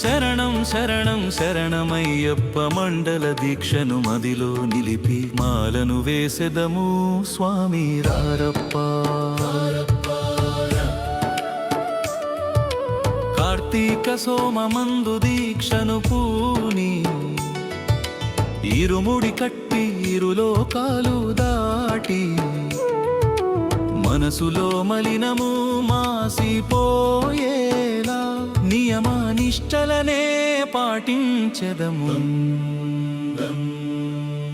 శరణం శరణం శరణమయ్యప్ప మండల దీక్షను మదిలో నిలిపి మాలను వేసెదము స్వామి రారప్ప. కార్తీక సోమమందు దీక్షను పూని ఇరుముడి కట్టి ఇరులోకాలు దాటి మనసులో మలినము మాసిపోయేలా నియమానిష్టలనే పాటించదము.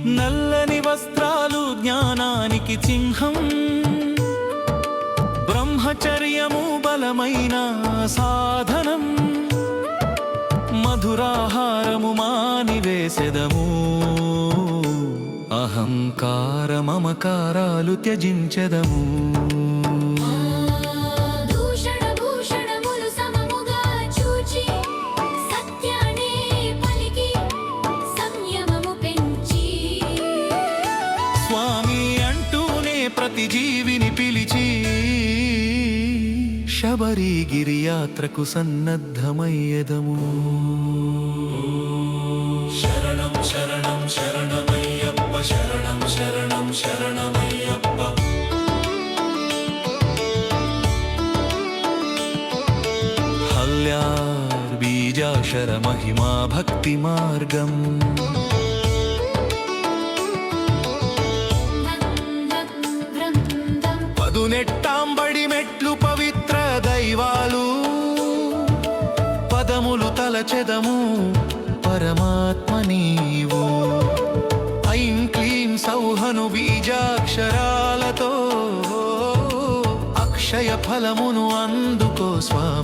నల్లని వస్త్రాలు జ్ఞానానికి చిహ్నం బ్రహ్మచర్యము బలమైన సాధనం. మధురాహారము మానివేసెదము అహంకార మమకారాలు త్యజించెదము. ప్రతి జీవిని పిలిచి శబరిగిరి యాత్రకు సన్నద్ధమయ్యదము. శరణం శరణం శరణమయ్యప్ప శరణం శరణం శరణమయ్యప్ప. హల్యార్ బీజాక్షర మహిమా భక్తి మార్గం. నెట్టాంబడి మెట్లు పవిత్ర దైవాలు. పదములు తలచెదము పరమాత్మ నీవు. ఐం క్లీం సౌహను బీజాక్షరాలతో. అక్షయ ఫలమును అందుకో స్వామి.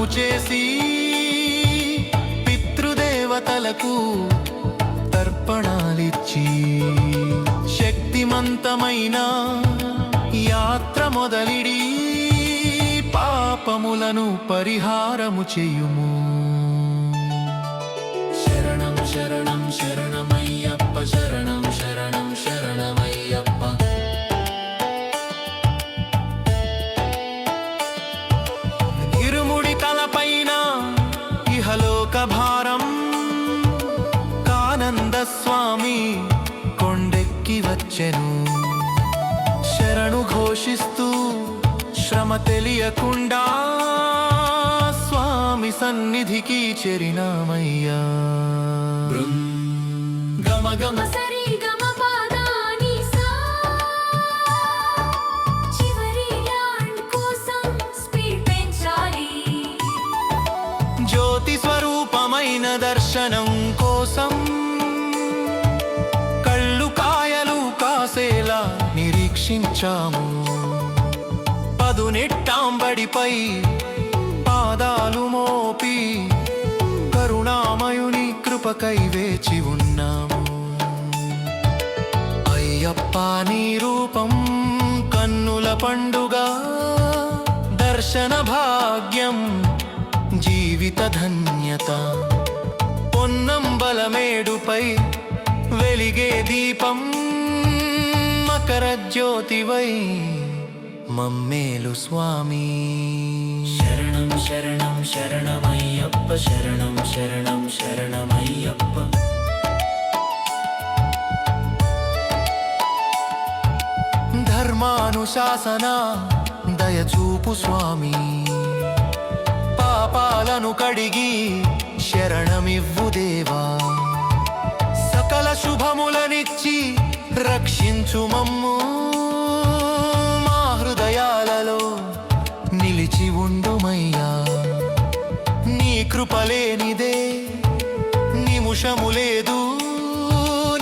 స్నానము చేసి పితృదేవతలకు తర్పణాలిచ్చి శక్తిమంతమైన యాత్ర మొదలిడి పాపములను పరిహారము చేయుము. శరణం శరణం శరణమయ్యప్ప శరణం శరణం శరణమయ్య వచ్చెను శరణు ఘోషిస్తూ శ్రమ తెలియకుండా స్వామి సన్నిధికి చెరినామయ్యా. గమ గమ సరి గమ పాదాని సా. చివరి ల్యాండ్ కోసం స్పీడ్ పెంచాలి. జ్యోతి స్వరూపమైన దర్శనం వచ్చాము పదునెట్టాంబడిపై పాదాలు మోపి కరుణామయుని కృపకై వేచి ఉన్నాము. అయ్యప్ప నీ రూపం కన్నుల పండుగ దర్శన భాగ్యం జీవిత ధన్యత. పొన్నంబలమేడుపై వెలిగే దీపం మకర జ్యోతివై మమ్మేలు స్వామి. శరణం శరణం శరణమయ్యప్ప శరణం శరణం శరణమయ్యప్ప. ధర్మానుశాసన దయచూపు స్వామి. పాపాలను కడిగి శరణమివ్వు దేవా. సకల శుభములనిచ్చి రక్షించు మమ్ము మా హృదయాలలో నిలిచి ఉండుమయ్యా. నీ కృపలేనిదే నిముషము లేదు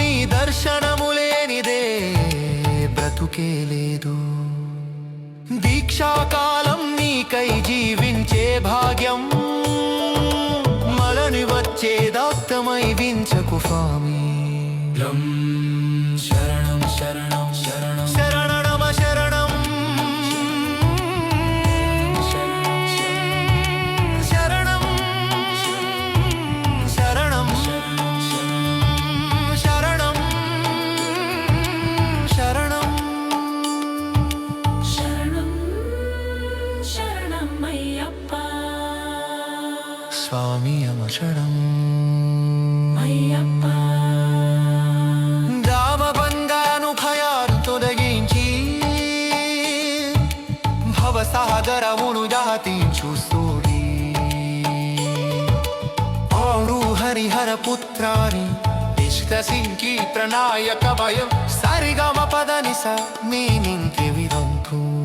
నీ దర్శనము లేనిదే బ్రతుకే లేదు. దీక్షాకాలం స్వామి అయ్యప్ప. రామబంధాను భయాలు తొలగించి భవసాగరమును దాటించు సూరి ఆరు హరిహర పుత్రాని ప్రణాయక భయం సరిగమ పదని స మీనింకి విదంతు.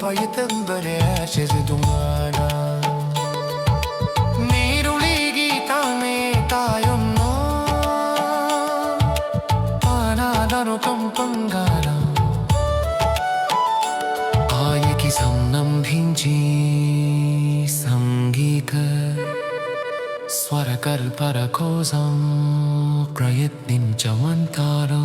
Поїтембере ще зідумана Мірулігі тами тайонно Панадану томпангара ఆయకి సంబంధించి సంగీత స్వరకల్పర కోసం ప్రయత్నించమంటారు